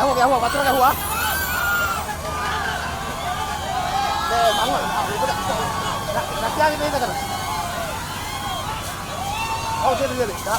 cái hộp cái hộp và tôi cái hộp để bắn rồi thảo đi cái đặt đặt ra cái đây cái đặt oh chết đi chết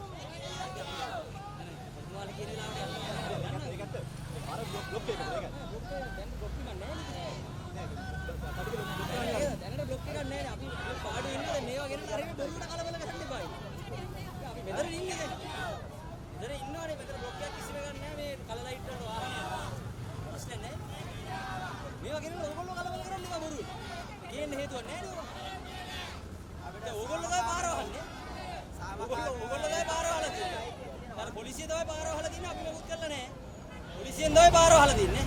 දැන් block එකක් නැහැ නේද? දැනට block එකක් නැහැ නේ අපි විසියෙන් දොයි බාරෝ අහලා තින්නේ.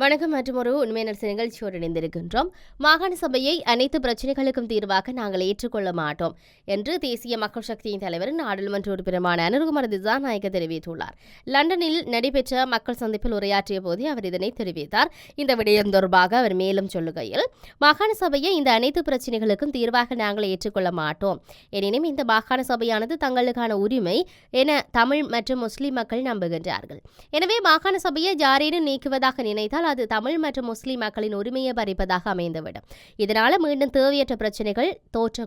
வணக்கம் மற்றும் ஒரு உண்மையினர் நிகழ்ச்சியோடு இணைந்திருக்கின்றோம். மாகாண சபையை அனைத்து பிரச்சினைகளுக்கும் தீர்வாக நாங்கள் ஏற்றுக்கொள்ள மாட்டோம் என்று தேசிய மக்கள் சக்தியின் தலைவர் நாடாளுமன்ற உறுப்பினருமான அனுகுமார் திசாநாயக்க தெரிவித்துள்ளார். லண்டனில் நடைபெற்ற மக்கள் சந்திப்பில் உரையாற்றிய போதே அவர் இதனை தெரிவித்தார். இந்த விடயம் தொடர்பாக அவர் மேலும் சொல்லுகையில் மாகாண சபையை இந்த அனைத்து பிரச்சினைகளுக்கும் தீர்வாக நாங்கள் ஏற்றுக்கொள்ள மாட்டோம். எனினும் இந்த மாகாண சபையானது தங்களுக்கான உரிமை என தமிழ் மற்றும் முஸ்லிம் மக்கள் நம்புகின்றார்கள். எனவே மாகாண சபையை ஜாரீடு நீக்குவதாக நினைத்தால் அது தமிழ் மற்றும் முஸ்லிம் மக்களின் உரிமையை பறிப்பதாக அமைந்துவிடும். இதனால மீண்டும் தேவையற்ற பிரச்சனைகள் தோற்ற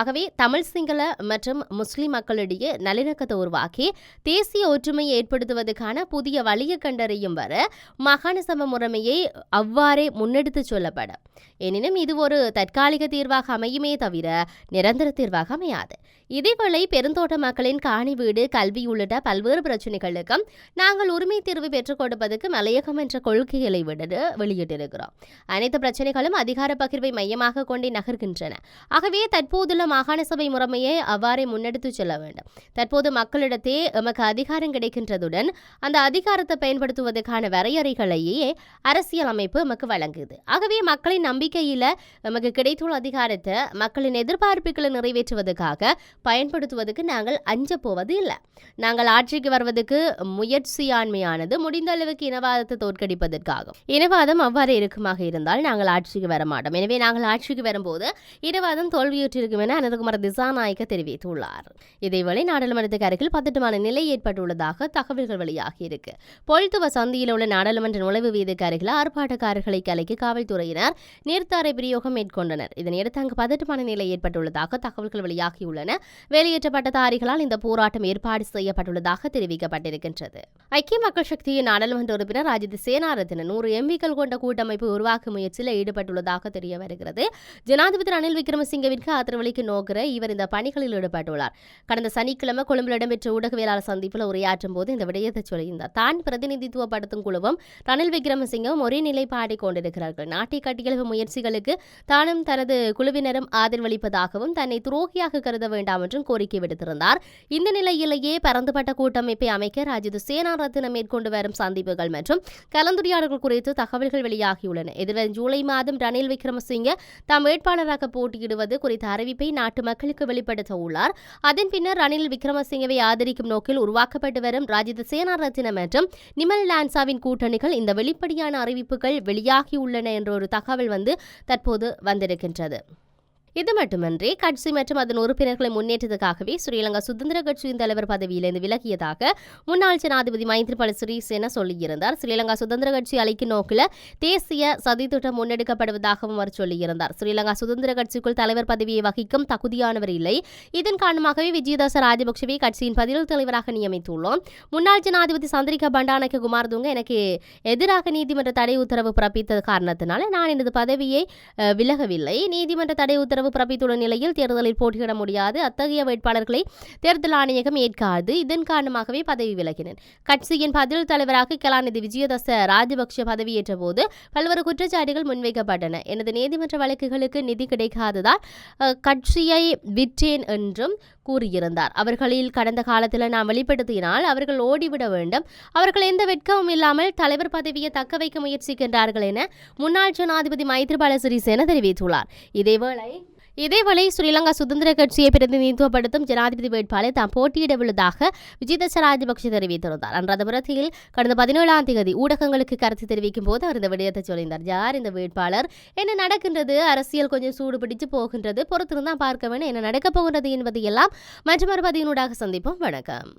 ஆகவே தமிழ் சிங்கள மற்றும் முஸ்லிம் மக்களிடையே நல்லிணக்கத்தை உருவாக்கி தேசிய ஒற்றுமையை ஏற்படுத்துவதற்கான புதிய வழியை கண்டறியும் வர மாகாண சபை முறைமையை அவ்வாறே முன்னெடுத்து சொல்லப்படும். எனினும் இது ஒரு தற்காலிக தீர்வாக அமையுமே தவிர நிரந்தர தீர்வாக அமையாது. இதேவேளை பெருந்தோட்ட மக்களின் காணி வீடு கல்வி உள்ளிட்ட பல்வேறு பிரச்சனைகளுக்கும் நாங்கள் உரிமை தீர்வு பெற்றுக் கொடுப்பதற்கு மலையகம் என்ற கொள்கைகளை விட வெளியிட்டிருக்கிறோம். அனைத்து பிரச்சனைகளும் அதிகார பகிர்வை மையமாக கொண்டே நகர்கின்றன. ஆகவே தற்போதுள்ள மாகாண சபை முறைமையை அவ்வாறே முன்னெடுத்துச் செல்ல வேண்டும். தற்போது மக்களிடத்தே எமக்கு அதிகாரம் கிடைக்கின்றதுடன் அந்த அதிகாரத்தை பயன்படுத்துவதற்கான வரையறைகளையே அரசியல் அமைப்பு எமக்கு வழங்குது. ஆகவே மக்களின் நம்பிக்கையில் எமக்கு கிடைத்துள்ள அதிகாரத்தை மக்களின் எதிர்பார்ப்புகளை நிறைவேற்றுவதற்காக பயன்படுத்துவதற்கு நாங்கள் அஞ்ச போவது இல்லை நாங்கள் ஆட்சிக்கு வருவதற்கு முயற்சியாண்மையானது முடிந்த அளவுக்கு இனவாதத்தை தோற்கடிப்பதற்காகும் இனவாதம் அவ்வாறு இருக்குமாக இருந்தால் நாங்கள் ஆட்சிக்கு வர மாட்டோம் எனவே நாங்கள் ஆட்சிக்கு வரும்போது இனவாதம் தோல்வியுற்றிருக்கும் என அனந்தகுமார் திசாநாயக்க தெரிவித்துள்ளார். இதேவேளை நாடாளுமன்றத்துக்கு அருகில் பதட்டமான நிலை ஏற்பட்டுள்ளதாக தகவல்கள் வெளியாகி இருக்கு. பொல்துவ சந்தியில் உள்ள நாடாளுமன்ற நுழைவு வீதிக்கு அருகில் ஆர்ப்பாட்டக்காரர்களை கலைக்கு காவல்துறையினர் நீர்த்தாரை பிரயோகம் மேற்கொண்டனர். இதனையடுத்து அங்கு பதட்டமான நிலை ஏற்பட்டுள்ளதாக தகவல்கள் வெளியாகியுள்ளன. வெளியேற்றப்பட்ட தாரிகளால் இந்த போராட்டம் ஏற்பாடு செய்யப்பட்டுள்ளதாக தெரிவிக்கப்பட்டிருக்கின்றது. ஐக்கிய மக்கள் சக்தியின் நாடாளுமன்ற உறுப்பினர் ராஜித் சேனா சேனாரத்தின நூறு எம்பிக்கள் கொண்ட கூட்டமைப்பு உருவாக்கும் முயற்சியில் ஈடுபட்டுள்ளதாக தெரிய வருகிறது. ஜனாதிபதி ரணில் விக்ரமசிங்கவிற்கு ஆதரவளிக்க நோக்கிற இவர் இந்த பணிகளில் ஈடுபட்டுள்ளார். கடந்த சனிக்கிழமை கொழும்பில் இடம்பெற்ற ஊடகவியலாளர் சந்திப்பில் உரையாற்றும் போது இந்த விடயத்தை சொல்லியிருந்தார். தான் பிரதிநிதித்துவப்படுத்தும் குழுவும் ரணில் விக்ரமசிங்கவும் ஒரே நிலைப்பாடை கொண்டிருக்கிறார்கள். நாட்டை கட்டியெழுப்பு முயற்சிகளுக்கு தானும் தனது குழுவினரும் ஆதரவளிப்பதாகவும் தன்னை துரோகியாக கருத வேண்டாம் என்றும் கோரிக்கை விடுத்திருந்தார். இந்த நிலையிலேயே பரந்துபட்ட கூட்டமைப்பை அமைக்க ராஜித சேனாரத்தினம் மேற்கொண்டு வரும் சந்திப்புகள் மற்றும் கலந்து கலந்துரையாடல்கள் குறித்து தகவல்கள் வெளியாகியுள்ளன. எதிர்வரும் ஜூலை மாதம் ரணில் விக்ரமசிங்க தாம் வேட்பாளராக போட்டியிடுவது குறித்த அறிவிப்பை நாட்டு மக்களுக்கு வெளிப்படுத்த உள்ளார். அதன் பின்னர் ரணில் விக்ரமசிங்கவை ஆதரிக்கும் நோக்கில் உருவாக்கப்பட்டு வரும் ராஜித சேனாரத்தினம் மற்றும் நிமல் லான்சாவின் கூட்டணிகள் இந்த வெளிப்படையான அறிவிப்புகள் வெளியாகியுள்ளன என்ற ஒரு தகவல் வந்து தற்போது வந்திருக்கின்றது. இது மட்டுமன்றி கட்சி மற்றும் அதன் உறுப்பினர்களை முன்னேற்றத்துக்காகவே ஸ்ரீலங்கா சுதந்திர கட்சியின் தலைவர் பதவியிலிருந்து விலகியதாக முன்னாள் ஜனாதிபதி மைத்ரிபால சிறிசேன சொல்லியிருந்தார். ஸ்ரீலங்கா சுதந்திர கட்சி அளிக்கும் நோக்கில் தேசிய சதித்திட்டம் முன்னெடுக்கப்படுவதாகவும் அவர் சொல்லியிருந்தார். ஸ்ரீலங்கா சுதந்திர கட்சிக்குள் தலைவர் பதவியை வகிக்கும் தகுதியானவர் இல்லை. இதன் காரணமாகவே விஜயதாச ராஜபக்சவை கட்சியின் பதில் தலைவராக நியமித்துள்ளோம். முன்னாள் ஜனாதிபதி சந்திரிகா பண்டானக்க குமார்துங்க எனக்கு எதிராக நீதிமன்ற தடை உத்தரவு பிறப்பித்த காரணத்தினால நான் எனது பதவியை விலகவில்லை. நீதிமன்ற தடை உத்தரவு பிறப்பித்துள்ள நிலையில் தேர்தலில் போட்டியிட முடியாது. அத்தகைய வேட்பாளர்களை தேர்தல் ஆணையகம் ஏற்காது. இதன் காரணமாகவே பதவி விலகினேன். கட்சியின் பதில் தலைவராக கலாநிதி விஜயதச ராஜபக்ஷ பதவியேற்ற போது பல்வேறு குற்றச்சாட்டுகள் முன்வைக்கப்பட்டன. எனது நீதிமன்ற வழக்குகளுக்கு நிதி கிடைக்காததால் கட்சியை விற்றேன் என்றும் கூறியிருந்தார். அவர்களில் கடந்த காலத்தில் நாம் வெளிப்படுத்தினால் அவர்கள் ஓடிவிட வேண்டும். அவர்கள் எந்த வெட்கமும் இல்லாமல் தலைவர் பதவியை தக்க வைக்க முயற்சிக்கின்றார்கள் என முன்னாள் ஜனாதிபதி மைத்ரிபால சிறிசேன தெரிவித்துள்ளார். இதேவேளை இதேவேளை ஸ்ரீலங்கா சுதந்திர கட்சியை பிரதிநிதித்துவப்படுத்தும் ஜனாதிபதி வேட்பாளர் தாம் போட்டியிடவுள்ளதாக விஜயதச ராஜபக்ஷ தெரிவித்திருந்தார். அன்றாதபுரத்தில் கடந்த பதினேழாம் தேதி ஊடகங்களுக்கு கருத்து தெரிவிக்கும் போது அவர் இந்த விடயத்தை சொல்லியிருந்தார். யார் இந்த வேட்பாளர்? என்ன நடக்கின்றது? அரசியல் கொஞ்சம் சூடு பிடிச்சு போகின்றது. பொறுத்திருந்தான் பார்க்க வேண்டும் என்ன நடக்கப் போகின்றது என்பது எல்லாம் மற்றொரு பதிவினூடாக சந்திப்போம். வணக்கம்.